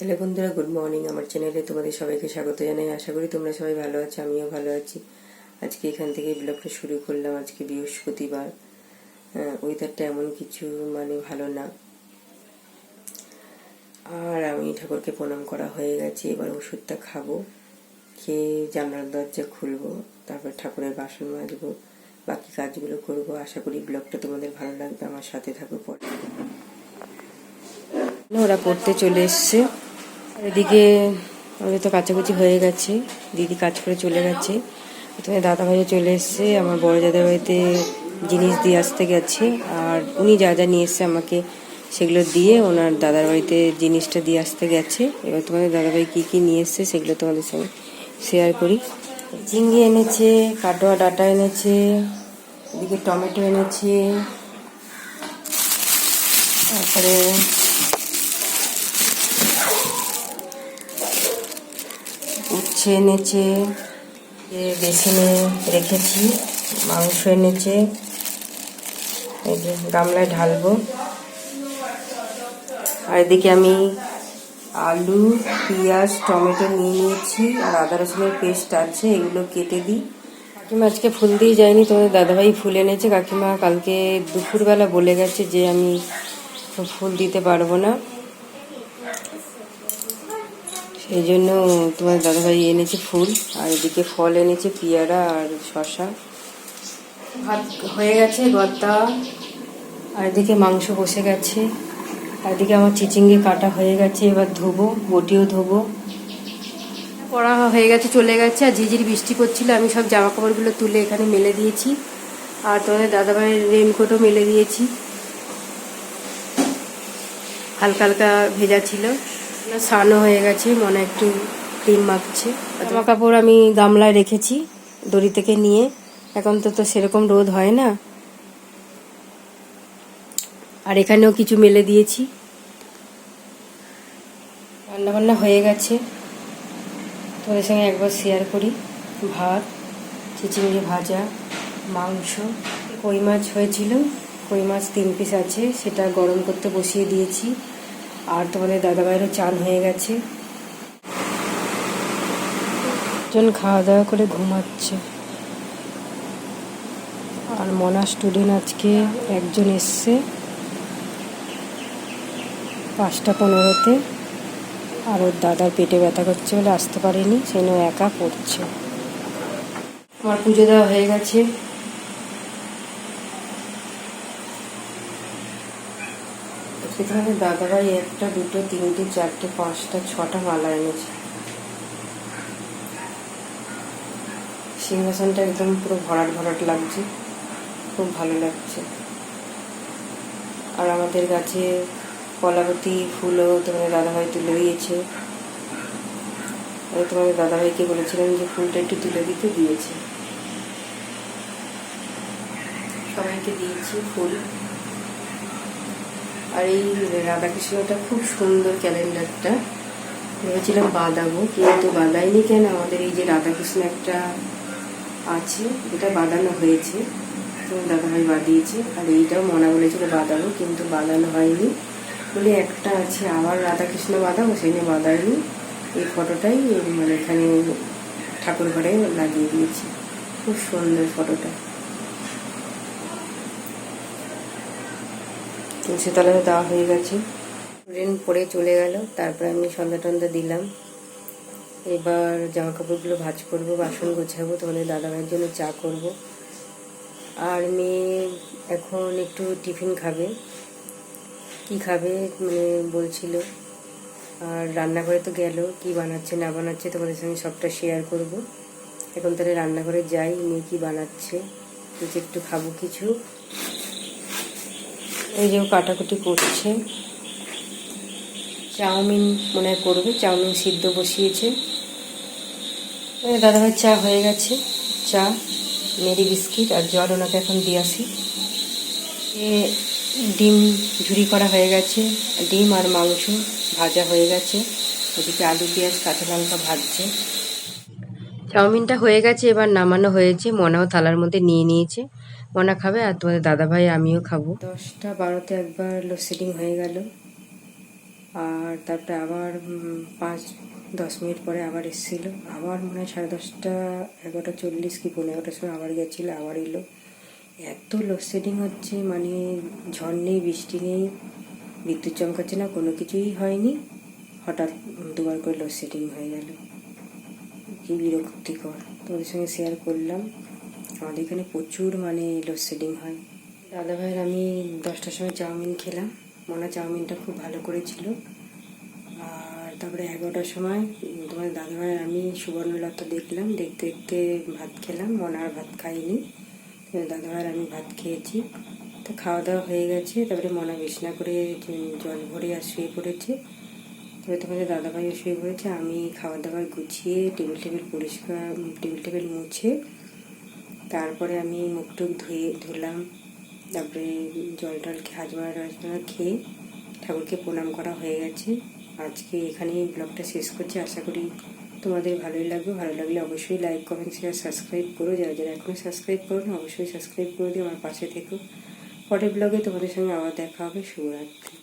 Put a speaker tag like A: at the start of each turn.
A: Hello বন্ধুরা, good morning. আমার চ্যানেলে তোমাদের সবাইকে স্বাগত জানাই। আশা করি তোমরা সবাই ভালো আছো, আমিও ভালো আছি। আজকে এখান থেকে ব্লগটা শুরু করলাম। আজকে বৃহস্পতিবার। ওয়েদারটা এমন কিছু মানে ভালো না। আর আমি ঠাকুরকে প্রণাম করা হয়ে গেছে। এবার ওষুধটা খাব, খেয়ে জানলার দরজা খুলবো, তারপর ঠাকুরের বাসন মাজবো, বাকি কাজগুলো করব। আশা করি ব্লগটা তোমাদের ভালো লাগবে। আমার সাথে থাকো পরে। ওরা পড়তে চলে এসছে। এদিকে আমাদের তো কাচাকুচি হয়ে গেছে, দিদি কাজ করে চলে গেছে। তোমার দাদা ভাইও চলে এসছে, আমার বড় দাদা বাড়িতে জিনিস দিয়ে আসতে গেছে, আর উনি যা যা নিয়ে এসছে আমাকে সেগুলো দিয়ে ওনার দাদার বাড়িতে জিনিসটা দিয়ে আসতে গেছে। এবার তোমাদের দাদাভাই কী কী নিয়ে এসছে সেগুলো তোমাদের সঙ্গে শেয়ার করি। চিংড়ি এনেছে, কাটোয়া ডাটা এনেছে, এদিকে টমেটো এনেছে, তারপরে উচ্ছে যে বেসিনে রেখেছি, মাংস এনেছে এই যে গামলায় ঢালবো। আর এদিকে আমি আলু, পেঁয়াজ, টমেটো নিয়ে নিয়েছি, আর আদা রসুনের পেস্ট আছে, এগুলো কেটে দিই। কাকিমা আজকে ফুল দিয়ে যায়নি, তোমাদের দাদাভাই ফুল এনেছে। কাকিমা কালকে দুপুরবেলা বলে গেছে যে আমি ফুল দিতে পারব না। সেই জন্য তোমার দাদাভাই এনেছে ফুল, আর এদিকে ফল এনেছে পেয়ারা আর শশা ভাত হয়ে গেছে, গদ্দা, আর এদিকে মাংস বসে গেছে। আর এদিকে আমার চিচিঙ্গি কাটা হয়ে গেছে, এবার ধোবো, বটিও ধোবো। পড়া হয়ে গেছে, চলে গেছে, আর ঝিঝির বৃষ্টি পড়ছিল, আমি সব জামা কাপড়গুলো তুলে এখানে মেলে দিয়েছি। আর তোমাদের দাদাভাইয়ের রেনকোটও মেলে দিয়েছি। হালকা হালকা ভেজা ছিল। স্নানও হয়ে গেছে মনে একটু ক্রিম মাখছে। জামা কাপড় আমি গামলায় রেখেছি দড়ি থেকে নিয়ে। এখন তো তো সেরকম রোদ হয় না। আর এখানেও কিছু মেলে দিয়েছি। রান্না বান্না হয়ে গেছে। তোদের সঙ্গে একবার শেয়ার করি। ভাত চিচিঙ্গি ভাজা মাংস কই মাছ হয়েছিল? কই মাছ তিন পিস আছে সেটা গরম করতে বসিয়ে দিয়েছি। আর তোমাদের দাদা দাদাভাইয়েরও চান হয়ে গেছে। জন খাওয়া দাওয়া করে ঘুমাচ্ছে। আর মনা স্টুডেন্ট আজকে একজন এসছে পাঁচটা পনেরোতে। আর ওর দাদার পেটে ব্যথা করছে বলে আসতে পারেনি, সেই একা পড়ছে। আমার পুজো দেওয়া হয়ে গেছে। সেখানে দাদাভাই একটা, দুটো, তিনটে, চারটে, পাঁচটা, ছটা মালা এনেছে। সিংহাসনটা একদম পুরো ভরাট ভরাট লাগছে, খুব ভালো লাগছে। আর আমাদের গাছে কলাবতী ফুলও তোমাদের দাদাভাই তুলে দিয়েছে। আমি তোমাদের দাদাভাইকে বলেছিলাম যে ফুলটা একটু তুলে দিতে দিয়েছে। সবাইকে দিয়েছি ফুল। আর এই রাধাকৃষ্ণটা খুব সুন্দর ক্যালেন্ডারটা। ভেবেছিলাম বাঁধাবো, কিন্তু বাঁধাইনি কেন? আমাদের এই যে রাধাকৃষ্ণ একটা আছে, এটা বাঁধানো হয়েছে। তো দাদাভাই বাঁধিয়েছে, আর এইটাও মনে বলেছিল বাঁধাবো, কিন্তু বাঁধানো হয়নি। বলে একটা আছে, আবার রাধাকৃষ্ণ বাঁধাবো, সেই নিয়ে বাঁধাইনি এই ফটোটাই মানে এখানে ঠাকুর ঘরে লাগিয়ে দিয়েছি। খুব সুন্দর ফটোটা। তুলসী তলাতে দেওয়া হয়ে গেছে। ট্রেন পরে চলে গেল, তারপরে আমি সন্ধ্যা টন্ধা দিলাম। এবার জামা কাপড়গুলো ভাজ করব, বাসন গোছাবো, তোমাদের দাদাভাইয়ের জন্য চা করব। আর মেয়ে এখন একটু টিফিন খাবে। কি খাবে? মানে বলছিল। আর রান্নাঘরে তো গেল, কি বানাচ্ছে, না বানাচ্ছে তোমাদের সঙ্গে সবটা শেয়ার করব। এখন তাহলে রান্নাঘরে যাই, মেয়ে কি বানাচ্ছে নিজে একটু খাব কিছু। এই যে কাটাকুটি করছে। চাউমিন মনে হয় করবে, চাউমিন সিদ্ধ বসিয়েছে। দাদাভাই চা হয়ে গেছে। চা, মেরি বিস্কিট আর জল ওনাকে এখন দিয়ে আসি। ডিম ঝুরি করা হয়ে গেছে। ডিম আর মাংস ভাজা হয়ে গেছে। ওদিকে আলু, পেঁয়াজ, কাঁচা লঙ্কা ভাজছে। চাউমিনটা হয়ে গেছে, এবার নামানো হয়েছে। মনাও থালার মধ্যে নিয়ে নিয়েছে। মনা খাবে আর তোমাদের দাদাভাই আমিও খাব। দশটা বারোতে একবার লোডশেডিং হয়ে গেল। আর তারপরে আবার পাঁচ, দশ মিনিট পরে আবার এসেছিল। আবার মনে হয় সাড়ে দশটা, এগারোটা চল্লিশ কি পনেরো এগারোটার সময় আবার গেছিল, আবার এলো। এত লোডশেডিং হচ্ছে মানে ঝড় নেই, বৃষ্টি নেই, বিদ্যুৎ চমকাচ্ছে না, কোনো কিছুই হয়নি। হঠাৎ দুবার করে লোডশেডিং হয়ে গেল। কি বিরক্তিকর। তোমাদের সঙ্গে শেয়ার করলাম। আমাদের এখানে প্রচুর মানে লোডশেডিং হয়। দাদা ভাইয়ের আমি দশটার সময় চাউমিন খেলাম। মনে চাউমিনটা খুব ভালো করেছিল। আর তারপরে এগারোটার সময় তোমার দাদা ভাইয়ের আমি সুবর্ণলতা দেখলাম। দেখতে দেখতে ভাত খেলাম। মনে আর ভাত খাইনি। দাদা ভাইয়ের আমি ভাত খেয়েছি। তো খাওয়া দাওয়া হয়ে গেছে। তারপরে মনা বিছনা করে জল ভরে আর শুয়ে পড়েছে। তবে তোমাদের দাদাভাইও শুয়ে পড়েছে। আমি খাবার দাবার গুছিয়ে টেবিল টেবিল পরিষ্কার টেবিল টেবিল মুছে তারপরে আমি মুখ টুক ধুয়ে ধুলাম। তারপরে জল টল হাজমা টাজমা খেয়ে ঠাকুরকে প্রণাম করা হয়ে গেছে। আজকে এখানেই ব্লগটা শেষ করছি। আশা করি তোমাদের ভালোই লাগবে। ভালো লাগলে অবশ্যই লাইক কমেন্ট শেয়ার সাবস্ক্রাইব করো। যারা যারা এখনও সাবস্ক্রাইব করো না, অবশ্যই সাবস্ক্রাইব করে দিও। আমার পাশে থেকো। পরের ব্লগে তোমাদের সঙ্গে আবার দেখা হবে। শুভরাত্রি।